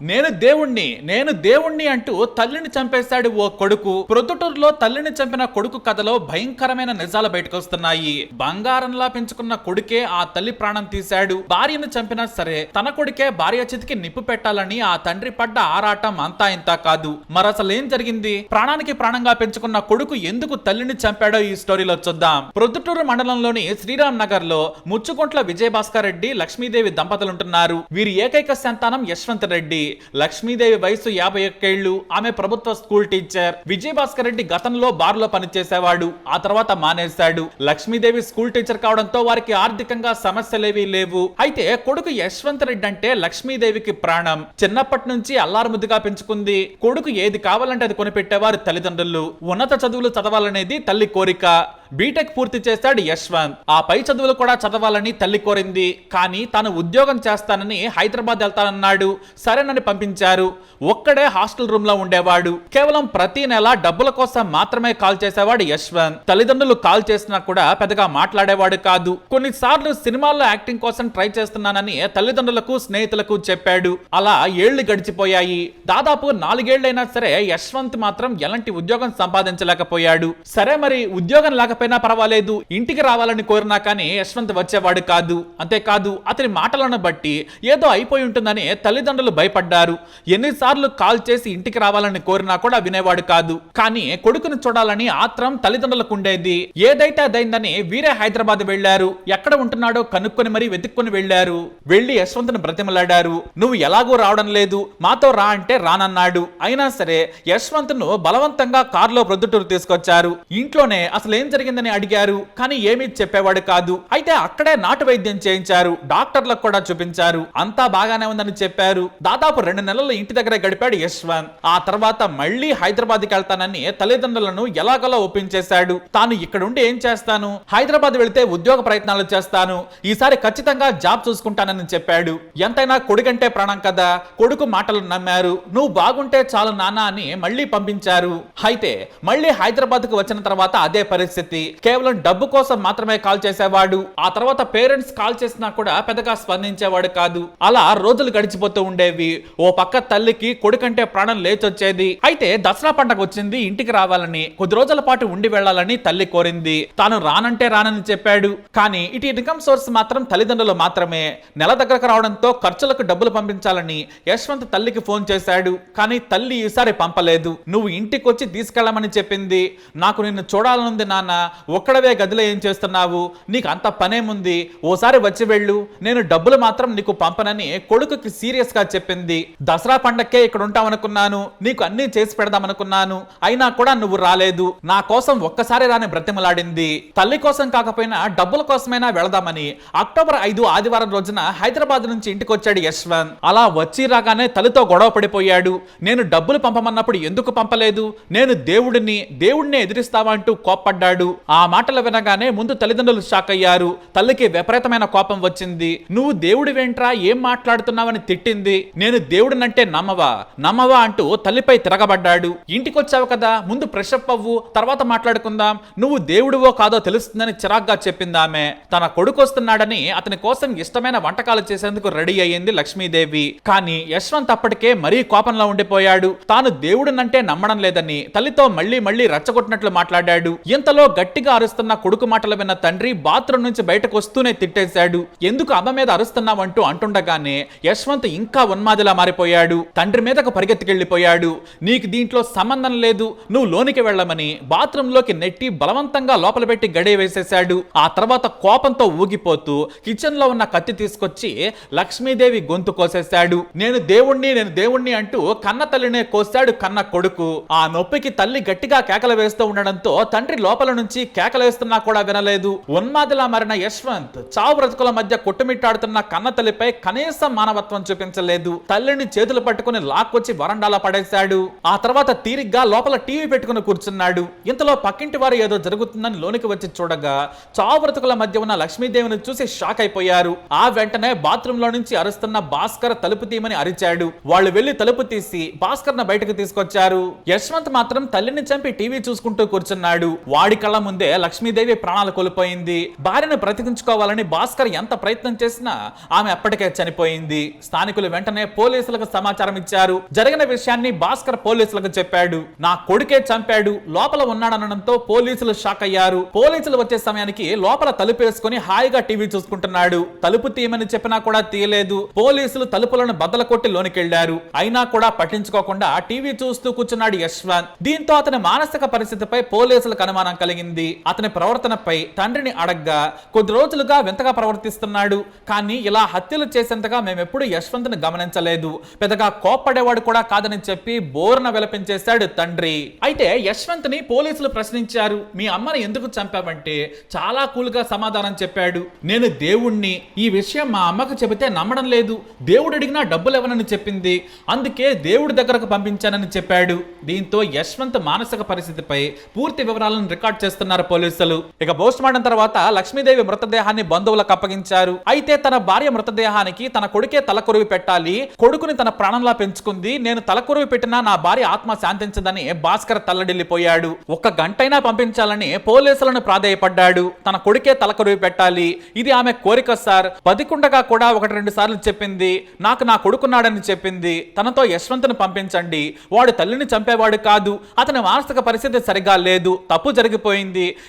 నేను దేవుణ్ణి నేను దేవుణ్ణి అంటూ తల్లిని చంపేశాడు ఓ కొడుకు. ప్రొద్దుటూరులో తల్లిని చంపిన కొడుకు కథలో భయంకరమైన నిజాలు బయటకొస్తున్నాయి. బంగారంలా పెంచుకున్న కొడుకే ఆ తల్లి ప్రాణం తీశాడు. భార్యను చంపినా సరే తన కొడుకే భార్య చేతికి నిప్పు పెట్టాలని ఆ తండ్రి పడ్డ ఆరాటం అంతా ఇంతా కాదు. మరసలేం జరిగింది? ప్రాణానికి ప్రాణంగా పెంచుకున్న కొడుకు ఎందుకు తల్లిని చంపాడో ఈ స్టోరీలో చూద్దాం. ప్రొద్దుటూరు మండలంలోని శ్రీరామ్ నగర్లో ముచ్చుకుంట్ల విజయభాస్కర్ రెడ్డి లక్ష్మీదేవి దంపతులుంటున్నారు. వీరి ఏకైక సంతానం యశ్వంత్ రెడ్డి. లక్ష్మీదేవి వయసు యాభై ఒక్కేళ్ళు ఆమె ప్రభుత్వ స్కూల్ టీచర్. విజయభాస్కర్ రెడ్డి గతంలో బార్లో పనిచేసేవాడు. ఆ తర్వాత మానేశాడు. లక్ష్మీదేవి స్కూల్ టీచర్ కావడంతో వారికి ఆర్థికంగా సమస్యలేవీ లేవు. అయితే కొడుకు యశ్వంత్ రెడ్డి అంటే లక్ష్మీదేవికి ప్రాణం. చిన్నప్పటి నుంచి అల్లారుముద్దుగా పెంచుకుంది. కొడుకు ఏది కావాలంటే అది కొనిపెట్టేవారు తల్లిదండ్రులు. ఉన్నత చదువులు చదవాలనేది తల్లి కోరిక. బీటెక్ పూర్తి చేశాడు యశ్వంత్. ఆ పై చదువులు కూడా చదవాలని తల్లి కోరింది. కానీ తాను ఉద్యోగం చేస్తానని హైదరాబాద్ వెళ్తానన్నాడు. సరేనని పంపించారు. ఒక్కడే హాస్టల్ రూమ్లో ఉండేవాడు. కేవలం ప్రతి నెల డబ్బుల కోసం మాత్రమే కాల్ చేసేవాడు యశ్వంత్. తల్లిదండ్రులు కాల్ చేసినా కూడా పెద్దగా మాట్లాడేవాడు కాదు. కొన్నిసార్లు సినిమాల్లో యాక్టింగ్ కోసం ట్రై చేస్తున్నానని తల్లిదండ్రులకు స్నేహితులకు చెప్పాడు. అలా ఏళ్ళు గడిచిపోయాయి. దాదాపు నాలుగేళ్ళైనా సరే యశ్వంత్ మాత్రం ఎలాంటి ఉద్యోగం సంపాదించలేకపోయాడు. సరే మరి ఉద్యోగం రాకపోయినా పర్వాలేదు. ఇంటికి రావాలని కోరినా కానీ యశ్వంత్ వచ్చేవాడు కాదు. అంతేకాదు అతని మాటలను బట్టి ఏదో అయిపోయి ఉంటుందని తల్లిదండ్రులు భయపడ్డారు. ఎన్నిసార్లు కాల్ చేసి ఇంటికి రావాలని కోరినా కూడా వినేవాడు కాదు. కానీ కొడుకును చూడాలని ఆత్రం తల్లిదండ్రులకు ఉండేది. ఏదైతే అదైందని వీరే హైదరాబాద్ వెళ్ళారు ఎక్కడ ఉంటున్నాడో కనుక్కొని మరీ వెతుక్కుని వెళ్ళారు వెళ్ళి యశ్వంత్ను బ్రతిమలాడారు. నువ్వు ఎలాగో రావడం లేదు. మాతో రా అంటే రానన్నాడు. అయినా సరే యశ్వంత్ను బలవంతంగా కారులో ప్రొద్దుటూరు తీసుకొచ్చారు. ఇంట్లోనే అసలు ఏం జరిగిందని అడిగారు. కానీ ఏమీ చెప్పేవాడు కాదు. అయితే అక్కడే నాటు వైద్యం చేయించారు. డాక్టర్లకు కూడా చూపించారు. అంతా బాగానే ఉందని చెప్పారు. దాదాపు రెండు నెలలు ఇంటి దగ్గర గడిపాడు యశ్వంత్. ఆ తర్వాత మళ్ళీ హైదరాబాద్కి వెళ్తానని తల్లిదండ్రులను ఎలాగోలా ఒప్పించేశాడు. తాను ఇక్కడుండి ఏం చేస్తాను? హైదరాబాద్ వెళ్తే ఉద్యోగ ప్రయత్నాలు చేస్తాను. ఈసారి ఖచ్చితంగా జాబ్ చూసుకుంటానని చెప్పాడు. ఎంతైనా కొడుకంటే ప్రాణం కదా. కొడుకు మాటలు నమ్మారు. నువ్వు బాగుంటే చాలు నాన్న అని మళ్ళీ పంపించారు. అయితే మళ్ళీ హైదరాబాద్కు వచ్చిన తర్వాత అదే పరిస్థితి. కేవలం డబ్బు కోసం మాత్రమే కాల్ చేసేవాడు. ఆ తర్వాత పేరెంట్స్ కాల్ చేసినా కూడా పెద్దగా స్పందించేవాడు కాదు. అలా రోజులు గడిచిపోతూ ఉండేవి. ఓ పక్క తల్లికి కొడుకంటే ప్రాణం లేచొచ్చేది. అయితే దసరా పండగ వచ్చింది ఇంటికి రావాలని కొద్ది రోజుల పాటు ఉండి వెళ్ళాలని తల్లి కోరింది. తాను రానంటే రానని చెప్పాడు. కానీ ఇటు ఇన్కమ్ సోర్స్ మాత్రం తల్లిదండ్రులు మాత్రమే. నెల దగ్గరకు రావడంతో ఖర్చులకు డబ్బులు పంపించాలని యశ్వంత్ తల్లికి ఫోన్ చేశాడు. కానీ తల్లి ఈసారి పంపలేదు. నువ్వు ఇంటికి వచ్చి తీసుకెళ్ళమని చెప్పింది. నాకు నిన్ను చూడాలనుంది నాన్న. ఒక్కడవే గదిలో ఏం చేస్తున్నావు? నీకు అంత పనేముంది? ఓసారి వచ్చి వెళ్ళు. నేను డబ్బులు మాత్రం నీకు పంపనని కొడుకుకి సీరియస్గా చెప్పింది. దసరా పండక్కే ఇక్కడ ఉంటామనుకున్నాను నీకు అన్నీ చేసి పెడదామనుకున్నాను. అయినా కూడా నువ్వు రాలేదు. నా కోసం ఒక్కసారి రాని బ్రతిమలాడింది. తల్లి కోసం కాకపోయినా డబ్బుల కోసమైనా వెళదామని అక్టోబర్ ఐదు ఆదివారం రోజున హైదరాబాద్ నుంచి ఇంటికి వచ్చాడు యశ్వంత్. అలా వచ్చి రాగానే తల్లితో గొడవ పడిపోయాడు. నేను డబ్బులు పంపమన్నప్పుడు ఎందుకు పంపలేదు? నేను దేవుడిని దేవుడినే ఎదిరిస్తావా అంటూ కోప్పడ్డాడు. ఆ మాటలు వినగానే ముందు తల్లిదండ్రులు షాక్ అయ్యారు. తల్లికి విపరీతమైన కోపం వచ్చింది. నువ్వు దేవుడి వెంట్రా ఏం మాట్లాడుతున్నావని తిట్టింది. నేను దేవుడినంటే నమ్మవా? నమ్మవా? అంటూ తల్లిపై తిరగబడ్డాడు. ఇంటికొచ్చావు కదా. ముందు ఫ్రెషప్ అవ్వు. తర్వాత మాట్లాడుకుందాం. నువ్వు దేవుడివో కాదో తెలుస్తుందని చిరాగ్గా చెప్పింది ఆమె. తన కొడుకు వస్తున్నాడని అతని కోసం ఇష్టమైన వంటకాలు చేసేందుకు రెడీ అయ్యింది లక్ష్మీదేవి. కానీ యశ్వంత్ అప్పటికే మరీ కోపంలో ఉండిపోయాడు. తాను దేవుడినంటే నమ్మడం లేదని తల్లితో మళ్ళీ మళ్ళీ రెచ్చగొట్టినట్లు మాట్లాడాడు. ఇంతలో గట్టిగా అరుస్తున్న కొడుకు మాటలు విన్న తండ్రి బాత్రూమ్ నుంచి బయటకు వస్తూనే తిట్టేశాడు. ఎందుకు అమ్మ మీద అరుస్తున్నావంటూ అంటుండగానే యశ్వంత్ ఇంకా ఉన్మాదిలా మారిపోయాడు. తండ్రి మీదకు పరిగెత్తుకెళ్ళిపోయాడు నీకు దీంట్లో సంబంధం లేదు నువ్వు లోనికి వెళ్ళమని బాత్రూమ్లోకి నెట్టి బలవంతంగా లోపల పెట్టి గడియ వేసేశాడు. ఆ తర్వాత కోపంతో ఊగిపోతూ కిచెన్లో ఉన్న కత్తి తీసుకొచ్చి లక్ష్మీదేవి గొంతు కోసేశాడు. నేను దేవుణ్ణి నేను దేవుణ్ణి అంటూ కన్న తల్లినే కోసాడు కన్న కొడుకు. ఆ నొప్పికి తల్లి గట్టిగా కేకలు వేస్తూ ఉండడంతో తండ్రి లోపల నుంచి నుంచి కేకలేస్తున్నా కూడా వినలేదు. ఉన్మాదిలా మారిన యశ్వంత్ చావు బ్రతుకుల మధ్య కొట్టుమిట్టాడుతున్న కన్న తల్లిపై కనీసం మానవత్వం చూపించలేదు. తల్లిని చేతులు పట్టుకుని లాక్కొచ్చి వరండాలో పడేశాడు. ఆ తర్వాత తీరిగ్గా లోపల టీవీ పెట్టుకుని కూర్చున్నాడు. ఇంతలో పక్కింటి వారు ఏదో జరుగుతుందని లోనికి వచ్చి చూడగా చావు బ్రతుకుల మధ్య ఉన్న లక్ష్మీదేవిని చూసి షాక్ అయిపోయారు. ఆ వెంటనే బాత్రూమ్లో నుంచి అరుస్తున్న భాస్కర్ తలుపు తీయమని అరిచాడు. వాళ్ళు వెళ్ళి తలుపు తీసి భాస్కర్ బయటకు తీసుకొచ్చారు. యశ్వంత్ మాత్రం తల్లిని చంపి టీవీ చూసుకుంటూ కూర్చున్నాడు. వాడి కళ్ళ ముందే లక్ష్మీదేవి ప్రాణాలు కోల్పోయింది భార్యను బ్రతికించుకోవాలని భాస్కర్ ఎంత ప్రయత్నం చేసినా ఆమె అప్పటికే చనిపోయింది. స్థానికులు వెంటనే పోలీసులకు సమాచారం ఇచ్చారు. జరిగిన విషయాన్ని భాస్కర్ పోలీసులకు చెప్పాడు. నా కొడుకే చంపాడు లోపల ఉన్నాడనడంతో పోలీసులు షాక్ అయ్యారు. పోలీసులు వచ్చే సమయానికి లోపల తలుపేసుకుని హాయిగా టీవీ చూసుకుంటున్నాడు. తలుపు తీయమని చెప్పినా కూడా తీయలేదు. పోలీసులు తలుపులను బద్దల కొట్టి లోనికెళ్ళారు అయినా కూడా పట్టించుకోకుండా టీవీ చూస్తూ కూర్చున్నాడు యశ్వంత్. దీంతో అతని మానసిక పరిస్థితిపై పోలీసులకు అనుమానం కలిగింది. అతని ప్రవర్తనపై తండ్రిని అడగ్గా కొద్ది రోజులుగా వింతగా ప్రవర్తిస్తున్నాడు. కానీ ఇలా హత్యలు చేసేంతగా మేమెప్పుడు యశ్వంత్ని గమనించలేదు. పెద్దగా కోప్పడేవాడు కూడా కాదని చెప్పి బోర్న విలపించేశాడు తండ్రి. అయితే యశ్వంత్ని పోలీసులు ప్రశ్నించారు. మీ అమ్మని ఎందుకు చంపావంటే చాలా కూల్గా సమాధానం చెప్పాడు. నేను దేవుణ్ణి. ఈ విషయం మా అమ్మకు చెబితే నమ్మడం లేదు. దేవుడు అడిగినా డబ్బులు ఇవ్వనని చెప్పింది. అందుకే దేవుడి దగ్గరకు పంపించానని చెప్పాడు. దీంతో యశ్వంత్ మానసిక పరిస్థితిపై పూర్తి వివరాలను రికార్డ్ చేస్తున్నారు పోలీసులు. ఇక పోస్ట్ మార్టం తర్వాత లక్ష్మీదేవి మృతదేహాన్ని బంధువులకు అప్పగించారు. అయితే తన భార్య మృతదేహానికి తన కొడుకే తలకొరివి పెట్టాలి. కొడుకుని తన ప్రాణంలా పెంచుకుంది. నేను తలకొరివి పెట్టినా నా భార్య ఆత్మ శాంతించదని భాస్కర్ తల్లడిల్లిపోయాడు. ఒక్క గంటైనా పంపించాలని పోలీసులను ప్రాధేయపడ్డాడు. తన కొడుకే తలకొరివి పెట్టాలి. ఇది ఆమె కోరిక సార్. బతికుండగా కూడా ఒకటి రెండు సార్లు చెప్పింది. నాకు నా కొడుకున్నాడని చెప్పింది. తనతో యశ్వంత్ను పంపించండి. వాడు తల్లిని చంపేవాడు కాదు. అతని మానసిక పరిస్థితి సరిగా లేదు. తప్పు జరిగిపోయింది.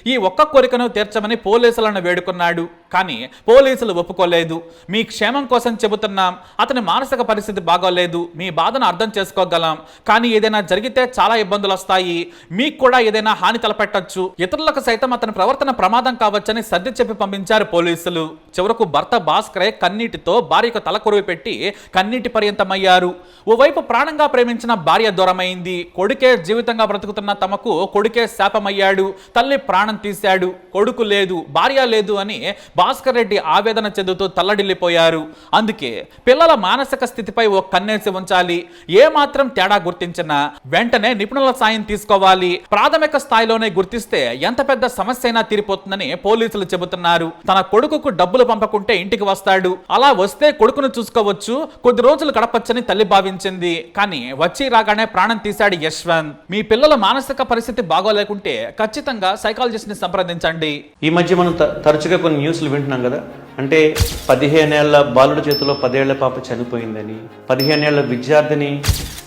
ఈ ఒక్క కోరికను తీర్చమని పోలీసులను వేడుకున్నాడు. కానీ పోలీసులు ఒప్పుకోలేదు. మీ క్షేమం కోసం చెబుతున్నాం. అతని మానసిక పరిస్థితి బాగోలేదు. మీ బాధను అర్థం చేసుకోగలం. కానీ ఏదైనా జరిగితే చాలా ఇబ్బందులు వస్తాయి మీకు కూడా ఏదైనా హాని తలపెట్టొచ్చు. ఇతరులకు సైతం అతని ప్రవర్తన ప్రమాదం కావచ్చని సర్ది చెప్పి పంపించారు పోలీసులు. చివరకు భర్త భాస్కరే కన్నీటితో భార్యకు తలకొరువు పెట్టి కన్నీటి పర్యంతమయ్యారు. ఓవైపు ప్రాణంగా ప్రేమించిన భార్య దూరమైంది. కొడుకే జీవితంగా బ్రతుకుతున్న తమకు కొడుకే శాపమయ్యాడు. తల్లి ప్రాణం తీశాడు. కొడుకు లేదు భార్య లేదు అని భాస్కర్ రెడ్డి ఆవేదన చెందుతూ తల్లడిల్లిపోయారు. అందుకే పిల్లల మానసిక స్థితిపై ఓ కన్నేసి ఉంచాలి. ఏ మాత్రం తేడా గుర్తించినా వెంటనే నిపుణుల సాయం తీసుకోవాలి. ప్రాథమిక స్థాయిలోనే గుర్తిస్తే ఎంత పెద్ద సమస్య అయినా తీరిపోతుందని పోలీసులు చెబుతున్నారు. తన కొడుకుకు డబ్బులు పంపకుంటే ఇంటికి వస్తాడు. అలా వస్తే కొడుకును చూసుకోవచ్చు. కొద్ది రోజులు గడపచ్చని తల్లి భావించింది. కానీ వచ్చి రాగానే ప్రాణం తీశాడు యశ్వంత్. మీ పిల్లల మానసిక పరిస్థితి బాగోలేకుంటే ఖచ్చితంగా సైకాలజిస్ట్ని సంప్రదించండి. ఈ మధ్య మనం తరచుగా కొన్ని న్యూస్లు వింటున్నాం కదా? అంటే పదిహేనేళ్ళ బాలుడి చేతిలో పదేళ్ళ పాప చనిపోయిందని పదిహేనేళ్ళ విద్యార్థిని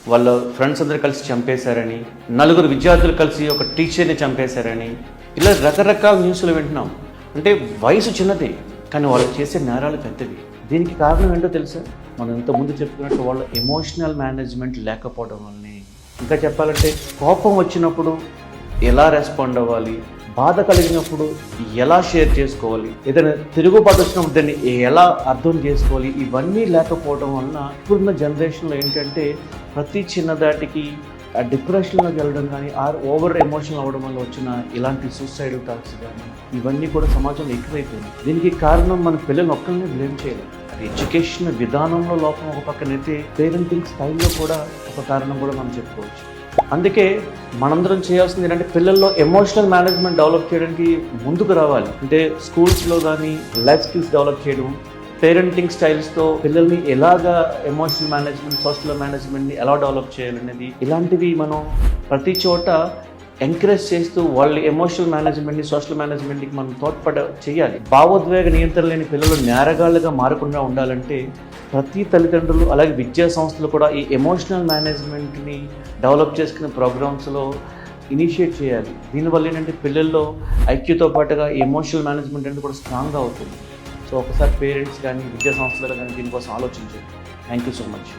వాళ్ళ ఫ్రెండ్స్ అందరు కలిసి చంపేశారని నలుగురు విద్యార్థులు కలిసి ఒక టీచర్ని చంపేశారని ఇలా రకరకాల న్యూస్లు వింటున్నాం. అంటే వయసు చిన్నది కానీ వాళ్ళు చేసే నేరాలు పెద్దవి. దీనికి కారణం ఏంటో తెలుసా? మనం ఇంతకుముందు చెప్పుకున్నట్టు వాళ్ళ ఎమోషనల్ మేనేజ్మెంట్ లేకపోవడం వల్లనే. ఇంకా చెప్పాలంటే కోపం వచ్చినప్పుడు ఎలా రెస్పాండ్ అవ్వాలి? బాధ కలిగినప్పుడు ఎలా షేర్ చేసుకోవాలి? ఏదైనా తిరుగుబాటు వచ్చినప్పుడు దాన్ని ఎలా అర్థం చేసుకోవాలి? ఇవన్నీ లేకపోవడం వలన ఇప్పుడున్న జనరేషన్లో ఏంటంటే ప్రతి చిన్నదాటికి ఆ డిప్రెషన్లోకి వెళ్ళడం కానీ ఆర్ ఓవర్ ఎమోషనల్ అవ్వడం వల్ల వచ్చిన ఇలాంటి సూసైడ్ టాక్స్ కానీ ఇవన్నీ కూడా సమాజంలో ఎక్కువైపోయింది దీనికి కారణం మన పిల్లలు ఒక్కరిని బ్లేమ్ చేయలేదు అది ఎడ్యుకేషన్ విధానంలో లోపం ఒక పక్కనైతే పేరెంటింగ్ స్టైల్లో కూడా ఒక కారణం కూడా మనం చెప్పుకోవచ్చు. అందుకే మనందరం చేయాల్సింది ఏంటంటే పిల్లల్లో ఎమోషనల్ మేనేజ్మెంట్ డెవలప్ చేయడానికి ముందుకు రావాలి. అంటే స్కూల్స్లో కానీ లైఫ్ స్కిల్స్ డెవలప్ చేయడం పేరెంటింగ్ స్టైల్స్తో పిల్లల్ని ఎలాగా ఎమోషనల్ మేనేజ్మెంట్ సోషల్ మేనేజ్మెంట్ని ఎలా డెవలప్ చేయాలనేది ఇలాంటివి మనం ప్రతి చోట ఎంకరేజ్ చేస్తూ వాళ్ళ ఎమోషనల్ మేనేజ్మెంట్ని సోషల్ మేనేజ్మెంట్కి మనం తోడ్పడ చేయాలి. భావోద్వేగ నియంత్రణ లేని పిల్లలు నేరగాళ్ళుగా మారకుండా ఉండాలంటే ప్రతి తల్లిదండ్రులు అలాగే విద్యా సంస్థలు కూడా ఈ ఎమోషనల్ మేనేజ్మెంట్ని డెవలప్ చేసుకున్న ప్రోగ్రామ్స్లో ఇనిషియేట్ చేయాలి. దీనివల్ల ఏంటంటే పిల్లల్లో ఐక్యూతో పాటుగా ఎమోషనల్ మేనేజ్మెంట్ అనేది కూడా స్ట్రాంగ్గా అవుతుంది. సో ఒకసారి పేరెంట్స్ కానీ విద్యా సంస్థలు కానీ దీనికోసం ఆలోచించండి. Thank you so much.